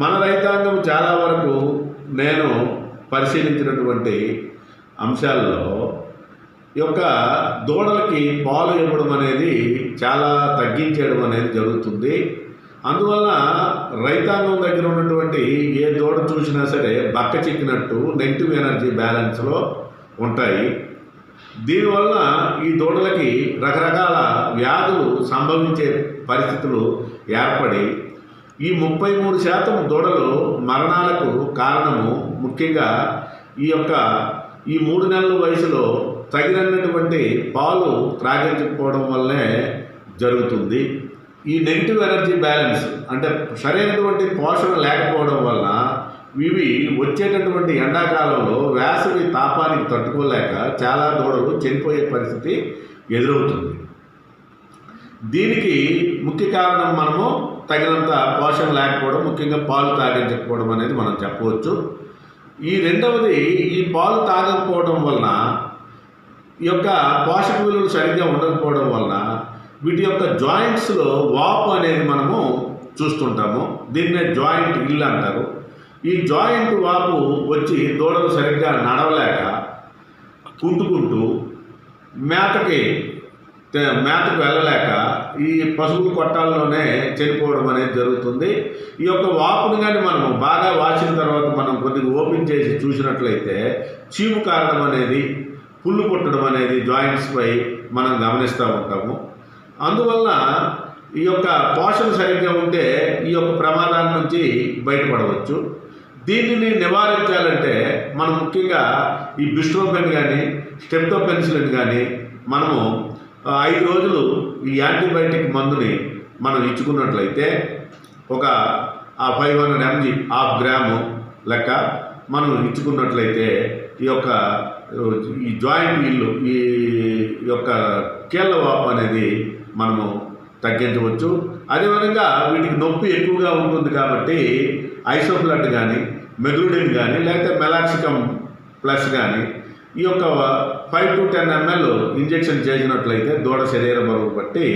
మన రైతాంగం చాలా వరకు నేను పరిశీలించినటువంటి అంశాల్లో ఈ యొక్క దూడలకి పాలు ఇవ్వడం అనేది చాలా తగ్గించేయడం అనేది జరుగుతుంది. అందువల్ల రైతాంగం దగ్గర ఉన్నటువంటి ఏ దూడ చూసినా సరే బక్క చిక్కినట్టు నెగిటివ్ ఎనర్జీ బ్యాలెన్స్లో ఉంటాయి. దీనివల్ల ఈ దూడలకి రకరకాల వ్యాధులు సంభవించే పరిస్థితులు ఏర్పడి ఈ ముప్పై మూడు శాతం దూడలు మరణాలకు కారణము ముఖ్యంగా ఈ యొక్క ఈ మూడు నెలల వయసులో తగినటువంటి పాలు త్రాగించకపోవడం వల్లే జరుగుతుంది. ఈ నెగిటివ్ ఎనర్జీ బ్యాలెన్స్ అంటే సరైనటువంటి పోషణ లేకపోవడం వల్ల ఇవి వచ్చేటటువంటి ఎండాకాలంలో వేసవి తాపానికి తట్టుకోలేక చాలా దూడలు చనిపోయే పరిస్థితి ఎదురవుతుంది. దీనికి ముఖ్య కారణం మనము తగినంత పోషణ లేకపోవడం ముఖ్యంగా పాలు తాగించకపోవడం అనేది మనం చెప్పవచ్చు. ఈ రెండవది ఈ పాలు తాగకపోవడం వలన ఈ యొక్క పోషక విలువలు సరిగ్గా ఉండకపోవడం వలన వీటి యొక్క జాయింట్స్లో వాపు అనేది మనము చూస్తుంటాము. దీన్నే జాయింట్ ఇల్లు అంటారు. ఈ జాయింట్ వాపు వచ్చి దూడలు సరిగ్గా నడవలేక కుంటుకుంటూ మేతకి మేతకు వెళ్ళలేక ఈ పశువుల కొట్టాల్లోనే చనిపోవడం అనేది జరుగుతుంది. ఈ యొక్క వాపుని కానీ మనం బాగా వాచిన తర్వాత మనం కొద్దిగా ఓపెన్ చేసి చూసినట్లయితే చీము కారణం అనేది పుల్లు పుట్టడం అనేది జాయింట్స్పై మనం గమనిస్తూ ఉంటాము. అందువల్ల ఈ యొక్క పోషణ సరిగ్గా ఉంటే ఈ యొక్క ప్రమాదాల నుంచి బయటపడవచ్చు. దీనిని నివారించాలంటే మనం ముఖ్యంగా ఈ బిస్ట్రోపెన్ కానీ స్టెప్టోపెన్సిలిన్ కానీ మనము ఐదు రోజులు ఈ యాంటీబయాటిక్ మందుని మనం ఇచ్చుకున్నట్లయితే ఒక ఆ five hundred mg half gram లెక్క మనం ఇచ్చుకున్నట్లయితే ఈ యొక్క ఈ జాయింట్ ఇల్లు ఈ యొక్క కీళ్ళ వాపు అనేది మనము తగ్గించవచ్చు. అదేవిధంగా వీటికి నొప్పి ఎక్కువగా ఉంటుంది కాబట్టి ఐసోఫ్లడ్ కానీ మెగ్లూడిన్ కానీ లేకపోతే మెలాక్సికమ్ ప్లస్ కానీ ఈ యొక్క five to ten ml injection చేసినట్లయితే దూడ శరీర బరువు బట్టి